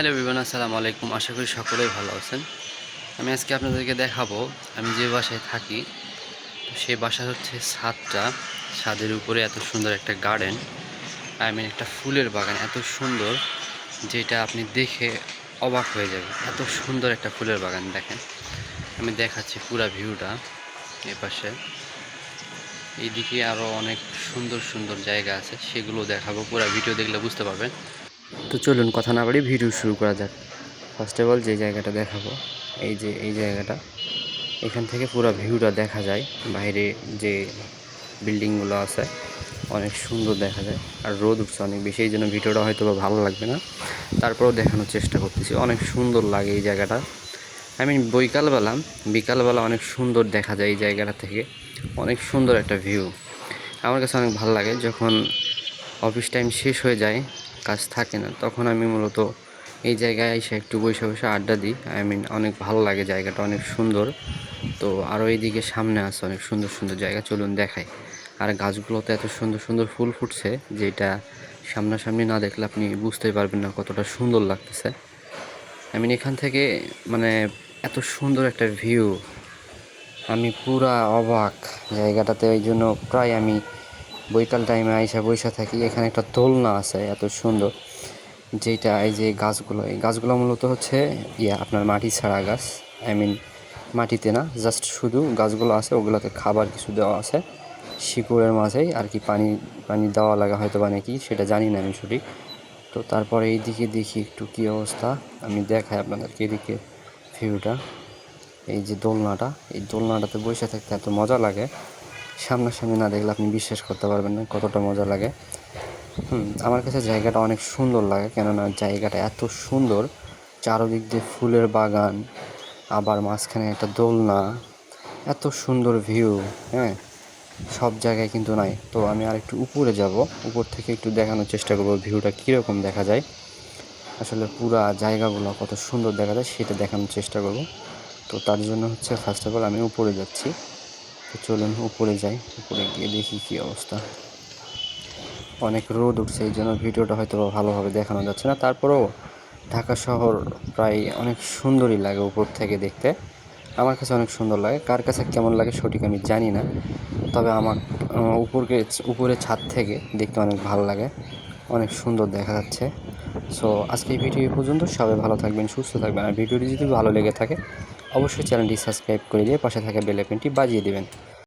Hello বিমান আসসালামু আলাইকুম। আশা করি সকলেই ভালো আছেন। আমি আজকে আপনাদেরকে দেখাবো, আমি যে বাসায় থাকি সেই বাসা হচ্ছে ছাদটা। ছাদের উপরে এত সুন্দর একটা গার্ডেন আই মিন একটা ফুলের বাগান, এত সুন্দর যেটা আপনি দেখে অবাক হয়ে যাবে এত সুন্দর একটা ফুলের বাগান, দেখেন। আমি দেখাচ্ছি পুরা ভিউটা এ পাশে। এইদিকে আরও অনেক সুন্দর সুন্দর জায়গা আছে, সেগুলো দেখাবো। পুরো ভিডিও দেখলে বুঝতে পারবেন। তো চলুন কথা না বাড়ি ভিডিও শুরু করা যাক। ফার্স্ট অফ অল যে জায়গাটা দেখাবো, এই যে, এই জায়গাটা, এখান থেকে পুরো ভিউটা দেখা যায়। বাইরে যে বিল্ডিংগুলো আছে, অনেক সুন্দর দেখা যায়। আর রোদ উঠছে অনেক বেশি, এই জন্য ভিডিওটা হয়তো বা ভালো লাগবে না। তারপরেও দেখানোর চেষ্টা করতেছি, অনেক সুন্দর লাগে এই জায়গাটা। আই মিন বৈকালবেলা, বিকালবেলা অনেক সুন্দর দেখা যায় এই জায়গাটা থেকে। অনেক সুন্দর একটা ভিউ আমার কাছে অনেক ভালো লাগে যখন অফিস টাইম শেষ হয়ে যায় কাজ থাকে না, তখন আমি মূলত এই জায়গায় এসে একটু বসে বসে আড্ডা দিই। আই মিন অনেক ভালো লাগে জায়গাটা, অনেক সুন্দর। তো আরও এইদিকে সামনে আছে অনেক সুন্দর সুন্দর জায়গা, চলুন দেখাই। আর গাছগুলোতে এত সুন্দর সুন্দর ফুল ফুটছে যেটা সামনাসামনি না দেখলে আপনি বুঝতেই পারবেন না কতটা সুন্দর লাগতেছে। আমি এখান থেকে মানে এত সুন্দর একটা ভিউ আমি পুরা অবাক জায়গাটাতে, ওই জন্য প্রায় আমি বৈকাল টাইমে আইসা বৈশা থাকি, এখানে একটা দোলনা আছে, এত সুন্দর। যেটা এই যে গাছগুলো, এই গাছগুলো মূলত হচ্ছে ইয়া, আপনার মাটি ছাড়া গাছ। আই মিন মাটিতে না জাস্ট শুধু গাছগুলো আছে, ওগুলোতে খাবার কিছু দেওয়া আছে। শিকড়ের মাঝেই আর কি পানি পানি দেওয়া লাগা হয়তো বা নাকি, সেটা জানি না আমি সঠিক। তো তারপরে এইদিকে দেখি একটু কী অবস্থা। আমি দেখাই আপনাদেরকে এদিকে ভিউটা এই যে দোলনাটা, এই দোলনাটাতে বসে থাকতে এত মজা লাগে। সামনাসামনি না দেখলে আপনি বিশ্বাস করতে পারবেন না, কতটা মজা লাগে। হুম, আমার কাছে জায়গাটা অনেক সুন্দর লাগে, কেননা জায়গাটা এত সুন্দর। চারদিক দিয়ে ফুলের বাগান, আবার মাঝখানে একটা দোলনা, এত সুন্দর ভিউ হ্যাঁ? সব জায়গায় কিন্তু নাই। তো আমি আর একটু উপরে যাব, উপর থেকে একটু দেখানোর চেষ্টা করব ভিউটা কীরকম দেখা যায়। আসলে পুরা জায়গাগুলো কত সুন্দর দেখা যায়, সেটা দেখানোর চেষ্টা করব। তো তার জন্য হচ্ছে ফার্স্ট অফ অল আমি উপরে যাচ্ছি। তো চলুন উপরে যাই। উপরে গিয়ে দেখি কী অবস্থা। অনেক রোদ উঠছে, এই জন্য ভিডিওটা হয়তো ভালোভাবে দেখানো যাচ্ছে না। তারপরেও ঢাকা শহর প্রায় অনেক সুন্দরই লাগে উপর থেকে দেখতে। আমার কাছে অনেক সুন্দর লাগে। কার কাছে কেমন লাগে সঠিক আমি জানি না। তবে আমার উপরকে, উপরে ছাদ থেকে দেখতে অনেক ভালো লাগে। অনেক সুন্দর দেখা যাচ্ছে। সো আজকে এই ভিডিও পর্যন্ত। সবাই ভালো থাকবেন, সুস্থ থাকবেন। আর ভিডিওটি যদি ভালো লেগে থাকে অবশ্যই চ্যানেলটি সাবস্ক্রাইব করে দিয়ে পাশে থাকা বেল আইকনটি বাজিয়ে দেবেন।